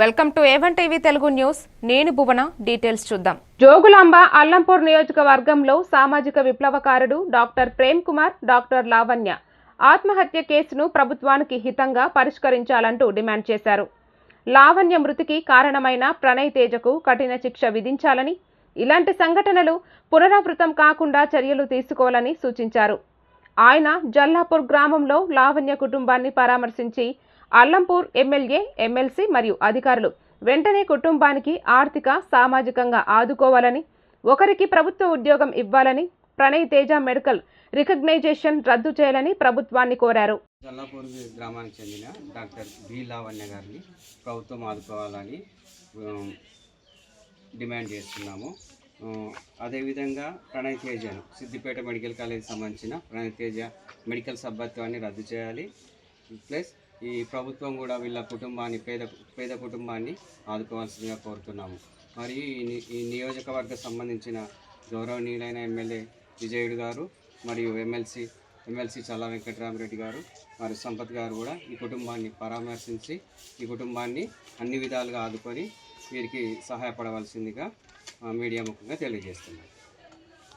Welcome to A one TV Telugu news. నేను Bhuvana details చూద్దాం. జోగులాంబ అల్లంపూర్ నియోజకవర్గంలో సామాజిక విప్లవకారుడు డాక్టర్ ప్రేమ్ కుమార్ డాక్టర్ లావణ్య ఆత్మహత్య కేసును ప్రభుత్వానికి హితంగా పరిష్కరించాలంటూ డిమాండ్ చేశారు. లావణ్య మృతికి కారణమైన ప్రణయ్ తేజకు కఠిన శిక్ష విధించాలని ఇలాంటి సంఘటనలు పునరావృతం కాకుండా చర్యలు తీసుకోవాలని సూచించారు. ఆయన జల్లాపూర్ గ్రామంలో లావణ్య కుటుంబాన్ని పరామర్శించి అల్లంపూర్ ఎమ్మెల్యే ఎమ్మెల్సీ మరియు అధికారులు వెంటనే కుటుంబానికి ఆర్థిక సామాజికంగా ఆదుకోవాలని ఒకరికి ప్రభుత్వ ఉద్యోగం ఇవ్వాలని ప్రణయ్ తేజ మెడికల్ రికగ్నైజేషన్ రద్దు చేయాలని ప్రభుత్వాన్ని కోరారు. జల్లాపూర్ గ్రామానికి చెందిన డాక్టర్ బి లావణ్య గారిని ప్రభుత్వం ఆదుకోవాలని డిమాండ్ చేస్తున్నాము. అదేవిధంగా ప్రణయ్ తేజను సిద్దిపేట మెడికల్ కాలేజీకి సంబంధించిన ప్రణయ్ తేజ మెడికల్ సభ్యత్వాన్ని రద్దు చేయాలి. ప్లస్ ఈ ప్రభుత్వం కూడా వీళ్ళ కుటుంబాన్ని పేద పేద కుటుంబాన్ని ఆదుకోవాల్సిందిగా కోరుతున్నాము. మరియు ఈ నియోజకవర్గ సంబంధించిన గౌరవనీయులైన ఎమ్మెల్యే విజయుడు గారు మరియు ఎమ్మెల్సీ ఎమ్మెల్సీ చల్లా వెంకటరామరెడ్డి గారు మరియు సంపత్ గారు కూడా ఈ కుటుంబాన్ని పరామర్శించి ఈ కుటుంబాన్ని అన్ని విధాలుగా ఆదుకొని వీరికి సహాయపడవలసిందిగా మీడియా ముఖంగా తెలియజేస్తున్నారు